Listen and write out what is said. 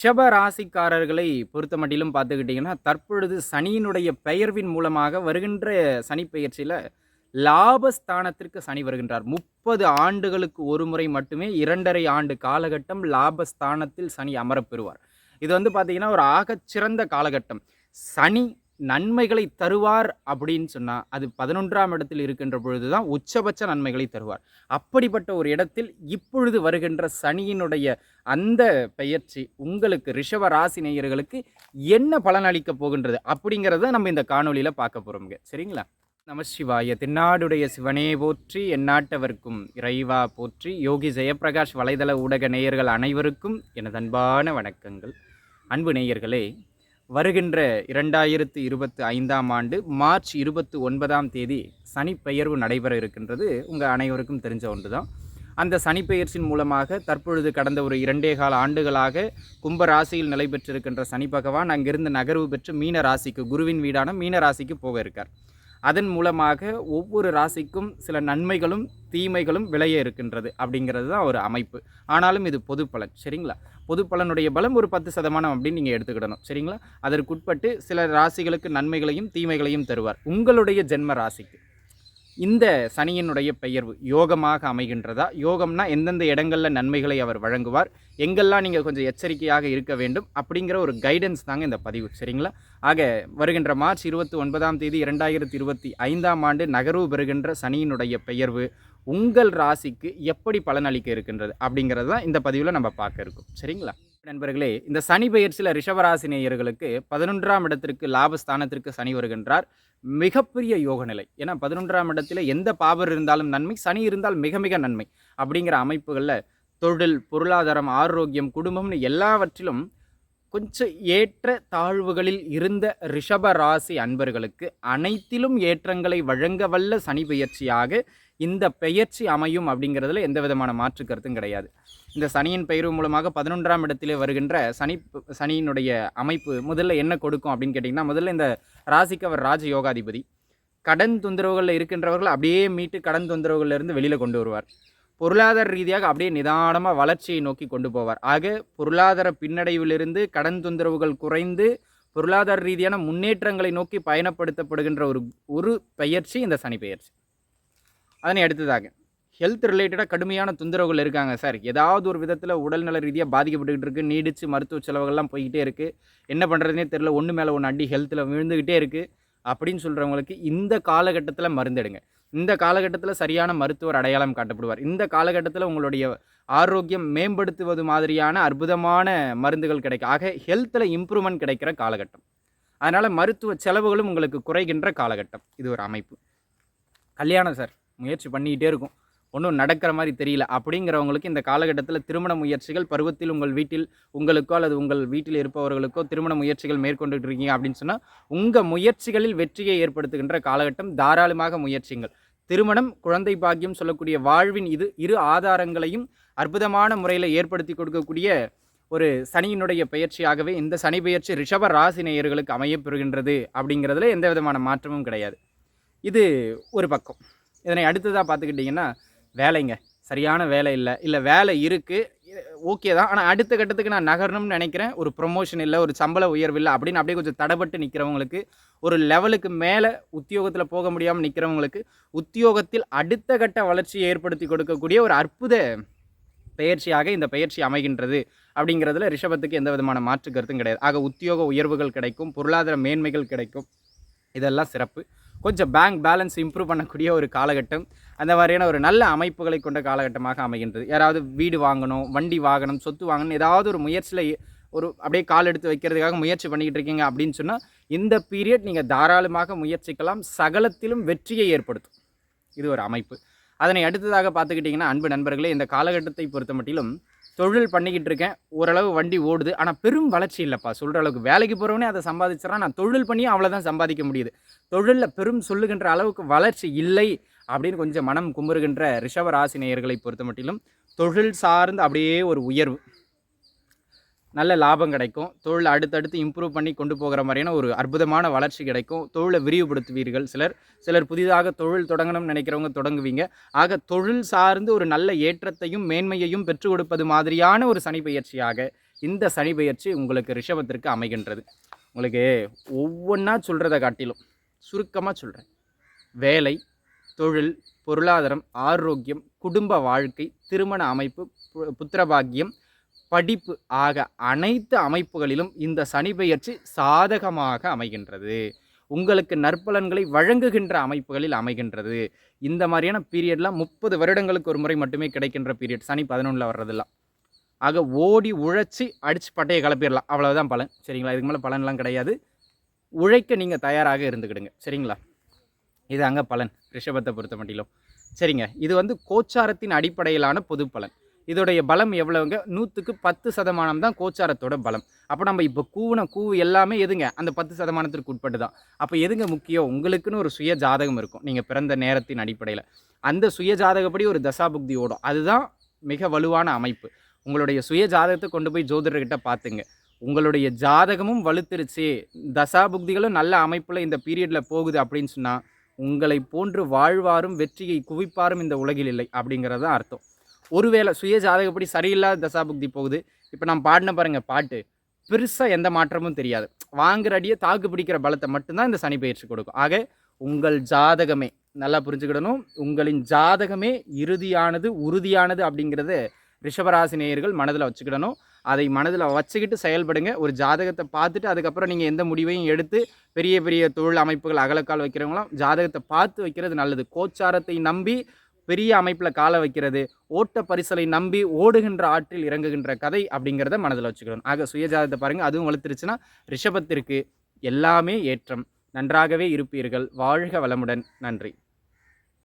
ரிஷப ராசிக்காரர்களை பொறுத்த மட்டிலும் பார்த்துக்கிட்டிங்கன்னா தற்பொழுது சனியினுடைய பெயர்வின் மூலமாக வருகின்ற சனி பெயர்ச்சியில் லாபஸ்தானத்திற்கு சனி வருகின்றார். முப்பது ஆண்டுகளுக்கு ஒரு முறை மட்டுமே இரண்டரை ஆண்டு காலகட்டம் லாபஸ்தானத்தில் சனி அமரப்பெறுவார் இது வந்து பார்த்திங்கன்னா ஒரு ஆகச்சிறந்த காலகட்டம். சனி நன்மைகளை தருவார் அப்படின்னு சொன்னால் அது பதினொன்றாம் இடத்தில் இருக்கின்ற பொழுது தான் உச்சபட்ச நன்மைகளை தருவார். அப்படிப்பட்ட ஒரு இடத்தில் இப்பொழுது வருகின்ற சனியினுடைய அந்த பெயர்ச்சி உங்களுக்கு ரிஷப ராசி நேயர்களுக்கு என்ன பலனளிக்க போகின்றது அப்படிங்கிறத நம்ம இந்த காணொலியில் பார்க்க போகிறோம்ங்க சரிங்களா? நமசிவாய தென்னாடுடைய சிவனே போற்றி எந்நாட்டவர்க்கும் இறைவா போற்றி. யோகி ஜெயப்பிரகாஷ் வலைதள ஊடக நேயர்கள் அனைவருக்கும் எனது அன்பான வணக்கங்கள். அன்பு நேயர்களே வருகின்ற இரண்டாயிரத்து இருபத்து ஐந்தாம் ஆண்டு மார்ச் இருபத்து ஒன்பதாம் தேதி சனிப்பெயர்வு நடைபெற இருக்கின்றது. உங்கள் அனைவருக்கும் தெரிஞ்ச ஒன்று தான் அந்த சனிப்பெயர்ச்சியின் மூலமாக தற்பொழுது கடந்த ஒரு இரண்டே கால ஆண்டுகளாக கும்ப ராசியில் நிலை பெற்றிருக்கின்ற சனி பகவான் அங்கிருந்து நகர்வு பெற்று மீன ராசிக்கு குருவின் வீடான மீன ராசிக்கு போக இருக்கார். அதன் மூலமாக ஒவ்வொரு ராசிக்கும் சில நன்மைகளும் தீமைகளும் விளைய இருக்கின்றது அப்படிங்கிறது தான் ஒரு அமைப்பு. ஆனாலும் இது பொது பலன் சரிங்களா? பொது பலனுடைய பலம் ஒரு பத்து சதமானம் அப்படின்னு நீங்கள் எடுத்துக்கிடணும். சரிங்களா? அதற்குட்பட்டு சில ராசிகளுக்கு நன்மைகளையும் தீமைகளையும் தருவார். உங்களுடைய ஜென்ம ராசிக்கு. இந்த சனியினுடைய பெயர்வு யோகமாக அமைகின்றதா? யோகம்னா எந்தெந்த இடங்களில் நன்மைகளை அவர் வழங்குவார்? எங்கெல்லாம் நீங்கள் கொஞ்சம் எச்சரிக்கையாக இருக்க வேண்டும்? அப்படிங்கிற ஒரு கைடன்ஸ் தாங்க இந்த பதிவு. சரிங்களா? ஆக வருகின்ற மார்ச் இருபத்தி ஒன்பதாம் தேதி இரண்டாயிரத்தி இருபத்தி ஐந்தாம் ஆண்டு நகர்வு பெறுகின்ற சனியினுடைய பெயர்வு உங்கள் ராசிக்கு எப்படி பலனளிக்க இருக்கின்றது அப்படிங்கிறது தான் இந்த பதிவில் நம்ம பார்க்க இருக்கோம். சரிங்களா? நண்பர்களே இந்த சனி பெயர்ச்சியில் ரிஷவராசி நேயர்களுக்கு பதினொன்றாம் இடத்திற்கு லாபஸ்தானத்திற்கு சனி வருகின்றார். மிகப்பெரிய யோக நிலை ஏன்னா பதினொன்றாம் இடத்துல எந்த பாவர் இருந்தாலும் நன்மை சனி இருந்தால் மிக மிக நன்மை அப்படிங்கிற அமைப்புகளில் தொழில் பொருளாதாரம் ஆரோக்கியம் குடும்பம்னு எல்லாவற்றிலும் கொஞ்சம் ஏற்ற தாழ்வுகளில் இருந்த ரிஷப ராசி அன்பர்களுக்கு அனைத்திலும் ஏற்றங்களை வழங்க வல்ல சனி பெயர்ச்சியாக இந்த பெயர்ச்சி அமையும் அப்படிங்கிறதுல எந்த விதமான மாற்று கருத்தும் கிடையாது. இந்த சனியின் பெயர்வு மூலமாக பதினொன்றாம் இடத்திலே வருகின்ற சனி சனியினுடைய அமைப்பு முதல்ல என்ன கொடுக்கும் அப்படின்னு கேட்டிங்கன்னா முதல்ல இந்த ராசிக்கு அவர் ராஜ யோகாதிபதி. கடன் தொந்தரவுகளில் இருக்கின்றவர்கள் அப்படியே மீட்டு கடன் தொந்தரவுகளில் இருந்து வெளியில் கொண்டு வருவார். பொருளாதார ரீதியாக அப்படியே நிதானமாக வளர்ச்சியை நோக்கி கொண்டு போவார். ஆக பொருளாதார பின்னடைவிலிருந்து கடன் தொந்தரவுகள் குறைந்து பொருளாதார ரீதியான முன்னேற்றங்களை நோக்கி பயணப்படுத்தப்படுகின்ற ஒரு ஒரு பெயர்ச்சி இந்த சனி பெயர்ச்சி. அதனை அடுத்ததாக ஹெல்த் ரிலேட்டடாக கடுமையான தொந்தரவுகள் இருக்காங்க சார் ஏதாவது ஒரு விதத்தில் உடல்நல ரீதியாக பாதிக்கப்பட்டுக்கிட்டு இருக்குது நீடிச்சு மருத்துவ செலவுகள்லாம் போய்கிட்டே இருக்குது என்ன பண்ணுறதுனே தெரில ஒன்று மேலே ஒன்று அடி ஹெல்த்தில் விழுந்துக்கிட்டே இருக்குது அப்படின்னு சொல்கிறவங்களுக்கு இந்த காலகட்டத்தில் மருந்தெடுங்க. இந்த காலகட்டத்தில் சரியான மருத்துவர் அடையாளம் காட்டப்படுவார். இந்த காலகட்டத்தில் உங்களுடைய ஆரோக்கியம் மேம்படுத்துவது மாதிரியான அற்புதமான மருந்துகள் கிடைக்கும் ஆக ஹெல்த்தில் இம்ப்ரூவ்மெண்ட் கிடைக்கிற காலகட்டம். அதனால் மருத்துவ செலவுகளும் உங்களுக்கு குறைகின்ற காலகட்டம். இது ஒரு அமைப்பு. கல்யாணம் சார் முயற்சி பண்ணிக்கிட்டே இருக்கும். ஒன்றும் நடக்கிற மாதிரி தெரியல. அப்படிங்கிறவங்களுக்கு இந்த காலகட்டத்தில் திருமண முயற்சிகள் பருவத்தில் உங்கள் வீட்டில் உங்களுக்கோ அல்லது உங்கள் வீட்டில் இருப்பவர்களுக்கோ திருமண முயற்சிகள் மேற்கொண்டுட்டு இருக்கீங்க அப்படின்னு சொன்னால் உங்கள் முயற்சிகளில் வெற்றியை ஏற்படுத்துகின்ற காலகட்டம் தாராளமாக முயற்சிங்கள். திருமணம் குழந்தை பாக்கியம் சொல்லக்கூடிய வாழ்வின் இது இரு ஆதாரங்களையும் அற்புதமான முறையில் ஏற்படுத்தி கொடுக்கக்கூடிய ஒரு சனியினுடைய பயிற்சியாகவே இந்த சனி பயிற்சி ரிஷப ராசி நேயர்களுக்கு அமையப்பெறுகின்றது அப்படிங்கிறதுல எந்த விதமான மாற்றமும் கிடையாது. இது ஒரு பக்கம். இதனை அடுத்ததாக பார்த்துக்கிட்டிங்கன்னா வேலைங்க. சரியான வேலை இல்லை. இல்லை வேலை இருக்குது ஓகே தான். ஆனால் அடுத்த கட்டத்துக்கு நான் நகரணும்னு நினைக்கிறேன். ஒரு ப்ரொமோஷன் இல்லை ஒரு சம்பள உயர்வு இல்லை அப்படின்னு அப்படியே கொஞ்சம் தடைப்பட்டு நிற்கிறவங்களுக்கு ஒரு லெவலுக்கு மேலே உத்தியோகத்தில் போக முடியாமல் நிற்கிறவங்களுக்கு உத்தியோகத்தில் அடுத்த கட்ட வளர்ச்சியை ஏற்படுத்தி கொடுக்கக்கூடிய ஒரு அற்புத பயிற்சியாக இந்த பயிற்சி அமைகின்றது அப்படிங்கிறதுல ரிஷபத்துக்கு எந்த விதமான மாற்று கருத்தும் கிடையாது. ஆக உத்தியோக உயர்வுகள் கிடைக்கும் பொருளாதார மேன்மைகள் கிடைக்கும். இதெல்லாம் சிறப்பு. கொஞ்சம் பேங்க் பேலன்ஸ் இம்ப்ரூவ் பண்ணக்கூடிய ஒரு காலகட்டம். அந்த மாதிரியான ஒரு நல்ல அமைப்புகளை கொண்ட காலகட்டமாக அமைகின்றது. யாராவது வீடு வாங்கணும் வண்டி வாங்கணும் சொத்து வாங்கணும் ஏதாவது ஒரு முயற்சியில் ஒரு அப்படியே கால் எடுத்து வைக்கிறதுக்காக முயற்சி பண்ணிக்கிட்டு இருக்கீங்க அப்படின்னு சொன்னால் இந்த பீரியட் நீங்கள் தாராளமாக முயற்சிக்கலாம். சகலத்திலும் வெற்றியை ஏற்படுத்தும். இது ஒரு அமைப்பு. அதனை அடுத்ததாக பார்த்துக்கிட்டிங்கன்னா அன்பு நண்பர்களே இந்த காலகட்டத்தை பொறுத்த மட்டிலும் தொழில் பண்ணிக்கிட்டு இருக்கேன். ஓரளவு வண்டி ஓடுது. ஆனால் பெரும் வளர்ச்சி இல்லைப்பா. சொல்கிற அளவுக்கு வேலைக்கு போகிறவனே அதை சம்பாதிச்சிடறான் நான் தொழில் பண்ணி அவ்வளோதான் சம்பாதிக்க முடியுது. தொழிலில் பெரும் சொல்லுகின்ற அளவுக்கு வளர்ச்சி இல்லை அப்படின்னு கொஞ்சம் மனம் குமுறுகின்ற ரிஷவராசி நேயர்களை பொறுத்த மட்டிலும் தொழில் சார்ந்து அப்படியே ஒரு உயர்வு. நல்ல லாபம் கிடைக்கும். தொழில் அடுத்தடுத்து இம்ப்ரூவ் பண்ணி கொண்டு போகிற மாதிரியான ஒரு அற்புதமான வளர்ச்சி கிடைக்கும். தொழிலை விரிவுபடுத்துவீர்கள் சிலர். சிலர் புதிதாக தொழில் தொடங்கணும்னு நினைக்கிறவங்க தொடங்குவீங்க. ஆக தொழில் சார்ந்து ஒரு நல்ல ஏற்றத்தையும் மேன்மையையும் பெற்றுக் கொடுப்பது மாதிரியான ஒரு சனி பயிற்சியாக இந்த சனி பயிற்சி உங்களுக்கு ரிஷபத்திற்கு அமைகின்றது. உங்களுக்கு ஒவ்வொன்றா சொல்கிறத காட்டிலும் சுருக்கமாக சொல்கிறேன் வேலை தொழில் பொருளாதாரம் ஆரோக்கியம் குடும்ப வாழ்க்கை திருமண அமைப்பு பு- புத்திரபாக்கியம் படிப்பு ஆக அனைத்து அமைப்புகளிலும் இந்த சனி பெயர்ச்சி சாதகமாக அமைகின்றது. உங்களுக்கு நற்பலன்களை வழங்குகின்ற அமைப்புகளில் அமைகின்றது. இந்த மாதிரியான பீரியட்லாம் முப்பது வருடங்களுக்கு ஒரு முறை மட்டுமே கிடைக்கின்ற பீரியட் சனி பதினொன்றில் வர்றதெல்லாம். ஆக ஓடி உழைச்சி அடித்து பட்டையை கிளப்பிடலாம் அவ்வளோதான் பலன். சரிங்களா? இதுக்கு மேலே பலன்லாம் கிடையாது. உழைக்க நீங்கள் தயாராக இருந்துக்கிடுங்க. சரிங்களா? இது அங்கே பலன். ரிஷபத்தை பொறுத்த மட்டிலும். சரிங்க. இது வந்து கோச்சாரத்தின் அடிப்படையிலான பொது பலன் இதோடைய பலம் எவ்வளவுங்க? நூற்றுக்கு பத்து சதமானம் தான் கோச்சாரத்தோட பலம். அப்போ நம்ம இப்போ கூவுன கூவு எல்லாமே எதுங்க? அந்த பத்து சதமானத்திற்கு உட்பட்டு தான் அப்போ எதுங்க முக்கியம்? உங்களுக்குன்னு ஒரு சுய ஜாதகம் இருக்கும். நீங்கள் பிறந்த நேரத்தின் அடிப்படையில். அந்த சுய ஜாதகப்படி ஒரு தசாபுக்தி ஓடும். அதுதான் மிக வலுவான அமைப்பு. உங்களுடைய சுய ஜாதகத்தை கொண்டு போய் ஜோதிடர்கிட்ட பார்த்துங்க உங்களுடைய ஜாதகமும் வலுத்துருச்சு. தசாபுக்திகளும் நல்ல அமைப்பில் இந்த பீரியடில் போகுது அப்படின்னு சொன்னால் உங்களை போன்று வாழ்வாரும் வெற்றியை குவிப்பாரும் இந்த உலகில் இல்லை அப்படிங்கிறது தான் அர்த்தம். ஒருவேளை சுய ஜாதகப்படி சரியில்லாத தசாபுக்தி போகுது. இப்போ நான் பாடின பாருங்க பாட்டு. பெருசாக எந்த மாற்றமும் தெரியாது. வாங்குற அடியே தாக்கு பிடிக்கிற பலத்தை மட்டும்தான் இந்த சனி பயிற்சி கொடுக்கும். ஆக உங்கள் ஜாதகமே நல்லா புரிஞ்சுக்கிடணும். உங்களின் ஜாதகமே இறுதியானது உறுதியானது அப்படிங்கிறத ரிஷபராசி நேயர்கள் மனதில் வச்சுக்கிடணும். அதை மனதில் வச்சுக்கிட்டு செயல்படுங்க. ஒரு ஜாதகத்தை பார்த்துட்டு அதுக்கப்புறம் நீங்கள் எந்த முடிவையும் எடுத்து பெரிய பெரிய தொழில் அமைப்புகள் அகலக்கால் வைக்கிறவங்களாம் ஜாதகத்தை பார்த்து வைக்கிறது நல்லது. கோச்சாரத்தை நம்பி பெரிய அமைப்பில் காலை வைக்கிறது ஓட்ட பரிசலை நம்பி ஓடுகின்ற ஆற்றில் இறங்குகின்ற கதை அப்படிங்கிறத மனதில் வச்சுக்கணும். ஆக சுயஜாதத்தை பாருங்கள் அதுவும் வளர்த்துருச்சுன்னா ரிஷபத்திற்கு எல்லாமே ஏற்றம். நன்றாகவே இருப்பீர்கள். வாழ்க வளமுடன். நன்றி.